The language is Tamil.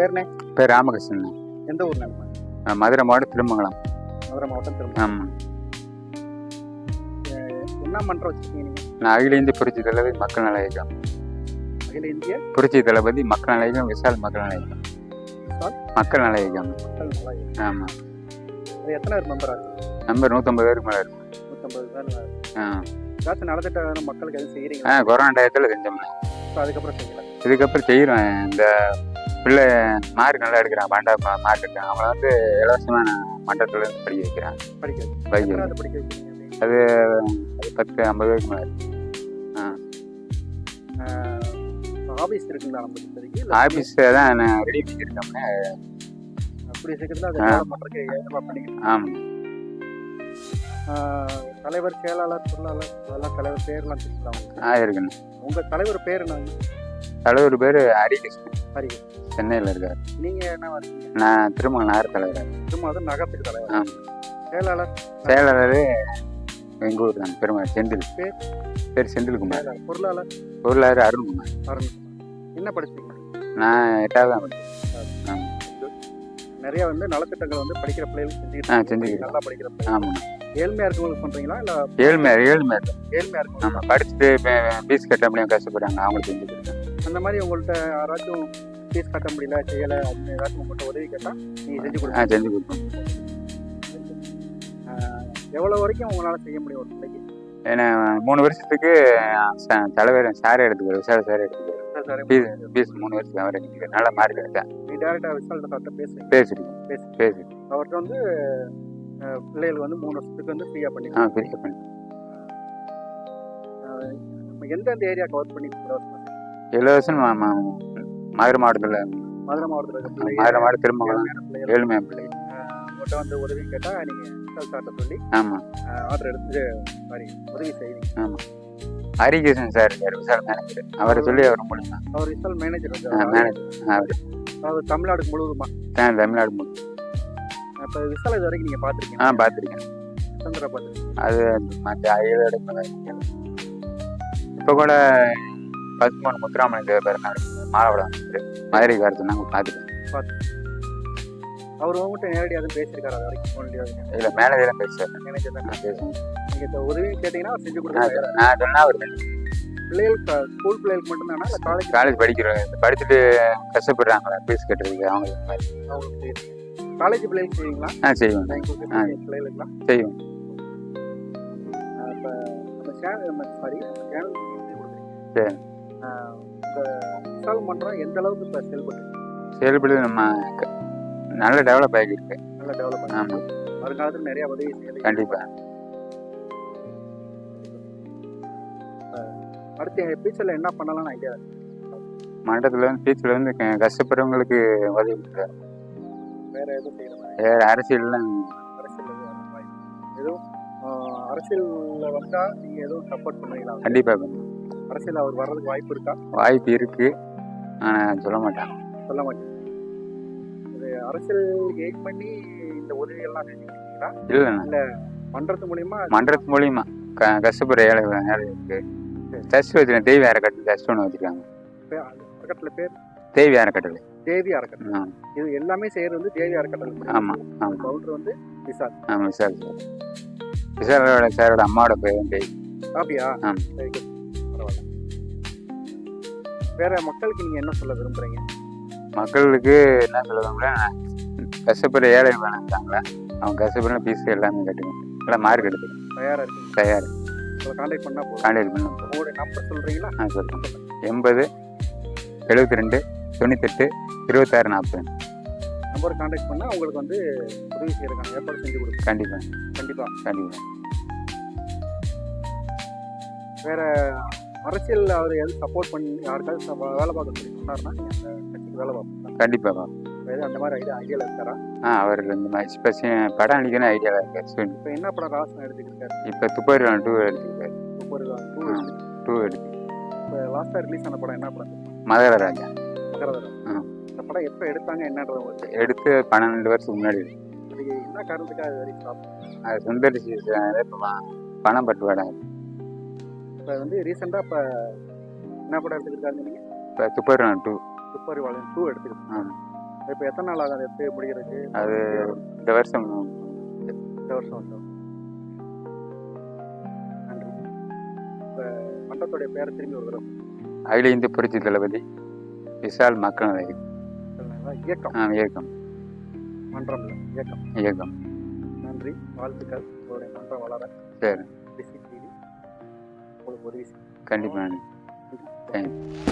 பேருண்ணே? பேர் ராமகிருஷ்ணன். எந்த ஊர் நம்ம அஹ் மதுரை மாவட்டம் திருமங்கலம். மதுரை மாவட்டம் திரும்ப ஆமாம் என்ன மன்றம் வச்சிருக்கீங்க நான் அகில இந்திய புரட்சி தளபதி மக்கள் நல இயக்கம். அகில இந்திய? புரட்சி தளபதி மக்கள் நல இயக்கம் விசால் மக்கள் நல இயக்கம். மக்கள் நல இயக்கம். ஆமாம் எத்தனை பேர் மெம்பர் ஆச்சு நம்பர் நூற்றம்பது பேருக்கு மேலே இருக்கும் நூற்றம்பது பேர் ஆ. ஏதாச்சும் நலத்திட்ட வேணும் மக்களுக்கு எதுவும் செய்கிறீங்க ஆ கொரோனா டயத்தில் செஞ்சோம்னா அதுக்கப்புறம் செய்யல. இதுக்கப்புறம் செய்கிறோம் இந்த பிள்ளை மார்க் நல்லா எடுக்கிறான் பாண்டா மார்க் எடுக்கிறான். அவங்கள வந்து இலவசமாக நான் மண்டபத்தில் இருந்து படிக்க வைக்கிறேன். படிக்க படிக்க அப்படின்னு? அது அது பத்து ஐம்பது பேருக்கு மேலே. ஆபீஸ் இருக்குங்களா நம்ம இப்போதைக்கு ஆஃபீஸ் தான் நான் ரெடி பண்ணியிருக்கோம்னா அப்படி சீக்கிரத்தில் அதை பண்ணுறதுக்கு ஆமாம் தலைவர் செயலாளர் பொருளாளர் அதெல்லாம் தலைவர் பேர்லாம் தெரியுங்களா உங்களுக்கு? ஆ இருக்குண்ணே. உங்க தலைவர் பேர் என்னங்க? தலைவர் பேர் ஹரிகிருஷ்ணன். ஹரி சென்னையில் இருக்கார். நீங்க என்ன வரீங்க நான் திருமண நார் தலைவர். திரும்ப நகரத்துக்கு தலைவர். செயலாளர்? செயலாளர் எங்கள் ஊர் தான் பெருமாள் செந்தில். பேர்? பேர் செந்தில்குமார். செயலாளர் பொருளாளர்? பொருளாளர் அருண்குமார். அருண் என்ன படிச்சீங்க நான் எட்டாவது தான் ஆமாம் நிறைய வந்து நலத்திட்டங்கள் வந்து படிக்கிற பிள்ளைகளுக்கு செஞ்சுக்கிட்டு ஆ. செஞ்சுக்கிட்டு நல்லா படிக்கிற பிள்ளைங்க ஆமாம் ஏழ்மையா இருக்கவங்களுக்கு பண்றீங்களா இல்ல ஏழ்மையார் ஏழ்மையார் ஏழ்மையா இருக்கவங்க ஆமாம் படிச்சுட்டு ஃபீஸ் கட்ட முடியாம கஷ்டப்படுறாங்க. அவங்களுக்கு செஞ்சு கொடுத்தேன் அந்த மாதிரி உங்கள்ட்ட யாராச்சும் ஃபீஸ் கட்ட முடியல செய்யல அப்படின்னு ஏதாச்சும் உங்கள்கிட்ட உதவி கேட்டா நீங்க செஞ்சு கொடுங்க. செஞ்சு கொடுப்போம். எவ்வளவு வரைக்கும் உங்களால செய்ய முடியும் ஒரு பிள்ளைக்கு? ஏன்னா மூணு வருஷத்துக்கு தலைவர் சாரே எடுத்துக்கிறார் விசார சாரே எடுத்துக்கிறார் ஃபீஸ் ஃபீஸ் மூணு வருஷத்துக்கு அவர் எடுத்துக்கிறார் நல்ல மார்க் எடுத்தேன் நீ டேரக்டா விசால்ட்ட சார்ட்ட பேசுறீங்க பேசிருக்கேன் பேசு. பேசி அவர்கிட்ட வந்து பிள்ளைகளுக்கு வந்து மூணு வருஷத்துக்கு வந்து ஃப்ரீயா பண்ணி ஆ ஃப்ரீ பண்ணி நம்ம எந்தெந்த ஏரியா கவர் பண்ணி இலவசமா? மதுரை மாவட்டத்தில் மதுரை மாவட்டத்தில் மதுரை மாவட்டம் திருமங்கலம் ஏழ்மையா பிள்ளை. உங்கள்கிட்ட வந்து உதவி கேட்டா நீங்க விசால் சார்ட்ட சொல்லி ஆமாம் ஆர்டர் எடுத்து சாரி உதவி செய்வீங்க. ஆமாம் ஹரிகிருஷ்ணன் சார் இருக்கார் விசால் மேனேஜர்? அவரை சொல்லி அவர் முடியுமா அவர் விசால் மேனேஜர் மேனேஜர் அவர் அவர். தமிழ்நாடு முழுவதுமா? தமிழ்நாடு முடியும் இப்போ விசால் இது வரைக்கும் நீங்க ஆ பார்த்துருக்கீங்க பார்த்துருக்கேன். சுதந்திர பார்த்துருக்கீங்க அது மற்ற ஐயர் இப்போ கூட பசுமன் முத்துராமலிங்க தேவ பிறந்தாரு மாலவடம் மதுரை காரத்து நாங்கள் பார்த்துட்டேன் அவர் உங்ககிட்ட நேரடியாக தான் பேசியிருக்காரு? அது வரைக்கும் அதுலயோ. இல்லை பேசுவார் மேனேஜர் தான். நான் பேசுவேன் நீங்க இந்த உதவி கேட்டீங்கன்னா அவர் செஞ்சு சொ- நான் சொன்னா அவர் பிள்ளைகள் ஸ்கூல் பிள்ளைகளுக்கு மட்டும்தானா? இல்லை காலேஜ் காலேஜ் படிக்கிறவங்க படிச்சுட்டு கஷ்டப்படுறாங்களா? ஃபீஸ் கட்டுறதுக்கு அவங்க அவங்களுக்கு செய்யுங்க காலேஜ் பிள்ளைகளுக்கு செய்வீங்களா? ஆ செய்வோம். பிள்ளைகளுக்குலாம்? செய்வோம். இப்போ நம்ம சேனல் சாரி நம்ம சேனல் சரி. விசால் மன்றம் எந்த அளவுக்கு இப்போ செயல்பட்டு செயல்படுது நம்ம நல்ல டெவலப் ஆகியிருக்கு நல்லா டெவலப் ஆமாம் வருங்காலத்தில் நிறைய உதவி செய்யலை கண்டிப்பாக அடுத்து ஃபியூச்சரில் என்ன பண்ணலாம்னு ஐடியா மண்டபத்தில் வந்து பீச்சில் வந்து கஷ்டப்படுறவங்களுக்கு உதவி பண்ணுறாரு வேற எதுவும் செய்யற மாதிரி? வேறு அரசியல்லாம் அரசியல் எதுவும் எதுவும்? அரசியல்ல வந்தா நீங்க எதுவும் சப்போர்ட் பண்ணுவீங்களா? கண்டிப்பாக அரசியல் அவர் வர்றதுக்கு வாய்ப்பு இருக்கா? வாய்ப்பு இருக்குது ஆனால் சொல்ல மாட்டாங்க. சொல்ல மாட்டேன் இது அரசியல் எய்ம் பண்ணி இந்த உதவிகள்லாம் செஞ்சுருக்கீங்களா இல்லைண்ணா மன்றத்து மூலியமா? மன்றத்து மூலியமா. க கஷ்டப்படுற ஏழை ஏழைகளுக்கு டஸ்ட் வச்சுருக்கேன் தெய்வ அறக்கட்டளை டஸ்ட் ஒன்று வச்சுருக்காங்க அறக்கட்டளை பேர்? தேவி அறக்கட்டளை தேவி அறக்கட்டளை இது எல்லாமே செய்யறது வந்து தேவி அறக்கட்டளை ஆமாம் ஆமாம் கவுண்டர் வந்து விசால். ஆமாம் விசால். சார் விசாலோட சாரோட அம்மாவோட பேர் தேவி. காப்பியா? ஆ. வேற மக்களுக்கு நீங்க என்ன சொல்ல விரும்புறீங்க? மக்களுக்கு என்ன சொல்லுவாங்களே கஷ்டப்படுற ஏழை வேணாங்கிறாங்களே அவங்க கஷ்டப்படுற பீஸ் எல்லாமே கட்டுங்க. எல்லாம் மார்க் எடுத்துக்கணும் தயாரா இருக்கீங்க. தயார். உங்களை கான்டாக்ட் பண்ணா போதும். கான்டாக்ட் பண்ண உங்களுடைய நம்பர் சொல்றீங்களா? ஆ சொல்கிறேன் எண்பது எழுபத்தி ரெண்டு தொண்ணூத்தெட்டு இருபத்தாறு நாற்பது. நம்பர் கான்டாக்ட் பண்ணா உங்களுக்கு வந்து உதவி செய்யறதுக்கான ஏற்பாடு செஞ்சு கொடுக்கும் கண்டிப்பாக கண்டிப்பா. கண்டிப்பாக வேற அரசியல் அவர் எது சப்போர்ட் பண்ணி யாருக்காவது வேலை பார்க்க சொல்லி அந்த கட்சிக்கு வேலை பார்ப்போம். கண்டிப்பாக எது அந்த மாதிரி ஐடியா ஐடியால இருக்காரா? ஆ அவருக்கு இந்த மாதிரி இப்போ படம் அடிக்கணும் ஐடியாவில் இருக்கார் இப்போ என்ன படம் ராசன் எடுத்துக்கிட்டு இருக்காரு இப்போ துப்பாரி டூ எடுத்துருக்காரு ஒரு டூ. டூ எடுத்து இப்போ லாஸ்ட்டாக ரிலீஸ் ஆன படம் என்ன படம் மதுர ராஜா மகரதரம் ஆ. இந்த படம் எப்போ எடுத்தாங்க என்னன்றது. எடுத்து பன்னெண்டு வருஷத்துக்கு முன்னாடி என்ன காரணத்துக்காக அது வரைக்கும் அது சுந்தரிசி இப்போ பணம் பட்டுவாடா. இப்போ வந்து ரீசெண்டாக இப்போ என்ன படம் எடுத்துக்கிட்டாங்க நீங்கள் இப்போ துப்பாரி டூ துப்பாரி வாழ்க்கை டூ எடுத்துக்கிட்டு ஆ. இப்போ எத்தனை நாள் ஆகும் அதை எடுத்து அது இந்த வருஷம் இந்த வருஷம் வந்து. நன்றி. இப்போ மன்றத்துடைய பேரை திரும்பி தடவை. அகில இந்திய புரட்சி தளபதி விஷால் மக்கள். சொல்லுங்களா இயக்கம். ஆ, இயக்கம். மன்றம் இயக்கம். இயக்கம். நன்றி. வாழ்த்துக்கள். உங்களுடைய மன்றம் வளர. சரி. எங்களுக்கு உதவி கண்டிப்பாக தேங்க்யூ